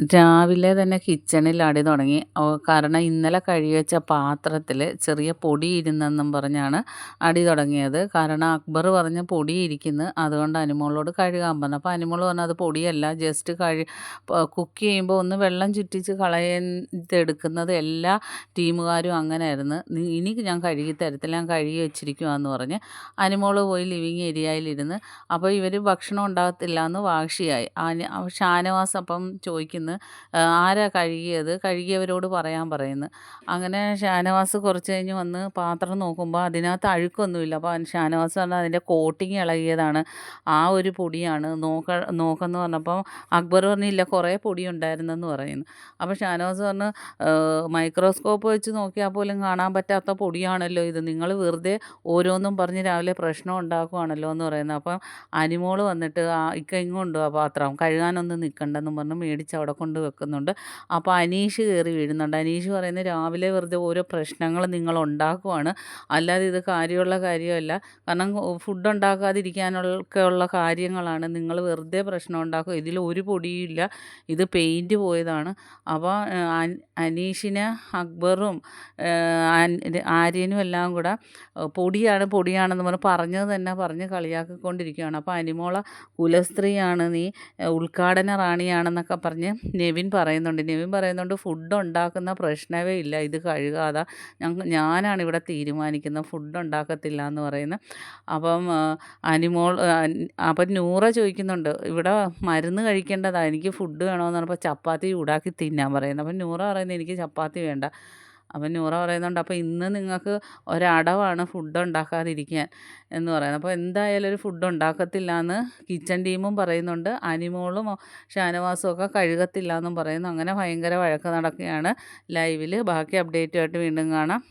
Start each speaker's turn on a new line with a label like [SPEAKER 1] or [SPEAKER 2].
[SPEAKER 1] രാവിലെ തന്നെ കിച്ചണിൽ അടി തുടങ്ങി. കാരണം ഇന്നലെ കഴുകി വെച്ച പാത്രത്തിൽ ചെറിയ പൊടി ഇരുന്നെന്നും പറഞ്ഞാണ് അടി തുടങ്ങിയത്. കാരണം അക്ബർ പറഞ്ഞ പൊടി ഇരിക്കുന്നു. അതുകൊണ്ട് അനിമോളോട് കഴുകാൻ പറഞ്ഞു. അപ്പോൾ അനുമോൾ പറഞ്ഞു അത് പൊടിയല്ല. ജസ്റ്റ് കഴി കുക്ക് ചെയ്യുമ്പോൾ ഒന്ന് വെള്ളം ചുറ്റിച്ച് കളയെടുക്കുന്നത് എല്ലാ ടീമുകാരും അങ്ങനെയായിരുന്നു. ഇനി ഞാൻ കഴുകി തരത്തില്ല. ഞാൻ കഴുകി വെച്ചിരിക്കുവാന്ന് പറഞ്ഞ് അനുമോൾ പോയി ലിവിങ് ഏരിയയിലിരുന്ന് അപ്പോൾ ഇവർ ഭക്ഷണം ഉണ്ടാകത്തില്ല എന്ന് വാശിയായി ഷാനവാസ് അപ്പം ചോദിക്കുന്നു ആരാ കഴുകിയത്? കഴുകിയവരോട് പറയാൻ പറയുന്നു. അങ്ങനെ ഷാനവാസ് കുറച്ച് കഴിഞ്ഞ് വന്ന് പാത്രം നോക്കുമ്പോൾ അതിനകത്ത് അഴുക്കൊന്നുമില്ല. അപ്പോൾ ഷാനവാസ് പറഞ്ഞാൽ അതിന്റെ കോട്ടിങ് ഇളകിയതാണ്. ആ ഒരു പൊടിയാണ്. നോക്ക നോക്കെന്ന് പറഞ്ഞപ്പോൾ അക്ബർ പറഞ്ഞില്ല കുറേ പൊടി ഉണ്ടായിരുന്നെന്ന് പറയുന്നു. അപ്പോൾ ഷാനവാസ് പറഞ്ഞ് മൈക്രോസ്കോപ്പ് വെച്ച് നോക്കിയാൽ പോലും കാണാൻ പറ്റാത്ത പൊടിയാണല്ലോ ഇത്. നിങ്ങൾ വെറുതെ ഓരോന്നും പറഞ്ഞ് രാവിലെ പ്രശ്നം ഉണ്ടാക്കുവാണല്ലോ എന്ന് പറയുന്നത് അപ്പം അനിമോൾ വന്നിട്ട് ആ ഇക്ക ഇങ്ങുണ്ടോ ആ പാത്രം. കഴുകാനൊന്നും നിൽക്കണ്ടെന്നും പറഞ്ഞ് മേടിച്ച് അവിടെ കൊണ്ട് വെക്കുന്നുണ്ട്. അപ്പോൾ അനീഷ് കയറി വീഴുന്നുണ്ട്. അനീഷ് പറയുന്നത് രാവിലെ വെറുതെ ഓരോ പ്രശ്നങ്ങൾ നിങ്ങൾ ഉണ്ടാക്കുവാണ്. അല്ലാതെ ഇത് കാര്യമുള്ള കാര്യമല്ല. കാരണം ഫുഡ് ഉണ്ടാക്കാതിരിക്കാനൊക്കെ ഉള്ള കാര്യങ്ങളാണ്. നിങ്ങൾ വെറുതെ പ്രശ്നം ഉണ്ടാക്കും ഇതിൽ ഒരു പൊടിയില്ല ഇത് പെയിന്റ് പോയതാണ്. അപ്പോൾ അനീഷിന് അക്ബറും ആര്യനും എല്ലാം കൂടെ പൊടിയാണ് പൊടിയാണെന്ന് പറഞ്ഞ് പറഞ്ഞത് തന്നെ പറഞ്ഞ് കളിയാക്കിക്കൊണ്ടിരിക്കുകയാണ്. അപ്പോൾ അനിമോള കുലസ്ത്രീയാണ് നീ. ഉദ്ഘാടന റാണിയാണെന്നൊക്കെ പറഞ്ഞ് നെവിൻ പറയുന്നുണ്ട്. നെവിൻ പറയുന്നുണ്ട് ഫുഡ് ഉണ്ടാക്കുന്ന പ്രശ്നമേ ഇല്ല. ഇത് കഴുകാതെ ഞാനാണ് ഇവിടെ തീരുമാനിക്കുന്നത്. ഫുഡ് ഉണ്ടാക്കത്തില്ല എന്ന് പറയുന്നത് അപ്പം അനിമോൾ അപ്പം നൂറ ചോദിക്കുന്നുണ്ട് ഇവിടെ മരുന്ന് കഴിക്കേണ്ടതാണ് എനിക്ക് ഫുഡ് വേണമെന്ന് പറഞ്ഞപ്പോൾ ചപ്പാത്തി ചൂടാക്കി തിന്നാൻ പറയുന്നത് അപ്പം നൂറ പറയുന്നത് എനിക്ക് ചപ്പാത്തി വേണ്ട. അപ്പം നൂറ പറയുന്നുണ്ട് അപ്പോൾ ഇന്ന് നിങ്ങൾക്ക് ഒരടവാണ് ഫുഡ് ഉണ്ടാക്കാതിരിക്കാൻ എന്ന് പറയുന്നത്. അപ്പോൾ എന്തായാലും ഒരു ഫുഡ് ഉണ്ടാക്കത്തില്ല എന്ന് കിച്ചൺ ടീമും പറയുന്നുണ്ട് അനിമോളും ഷാനവാസും ഒക്കെ കഴുകത്തില്ല എന്നും പറയുന്നു. അങ്ങനെ ഭയങ്കര വഴക്ക് നടക്കുകയാണ് ലൈവിൽ ബാക്കി അപ്ഡേറ്റുമായിട്ട് വീണ്ടും കാണാം.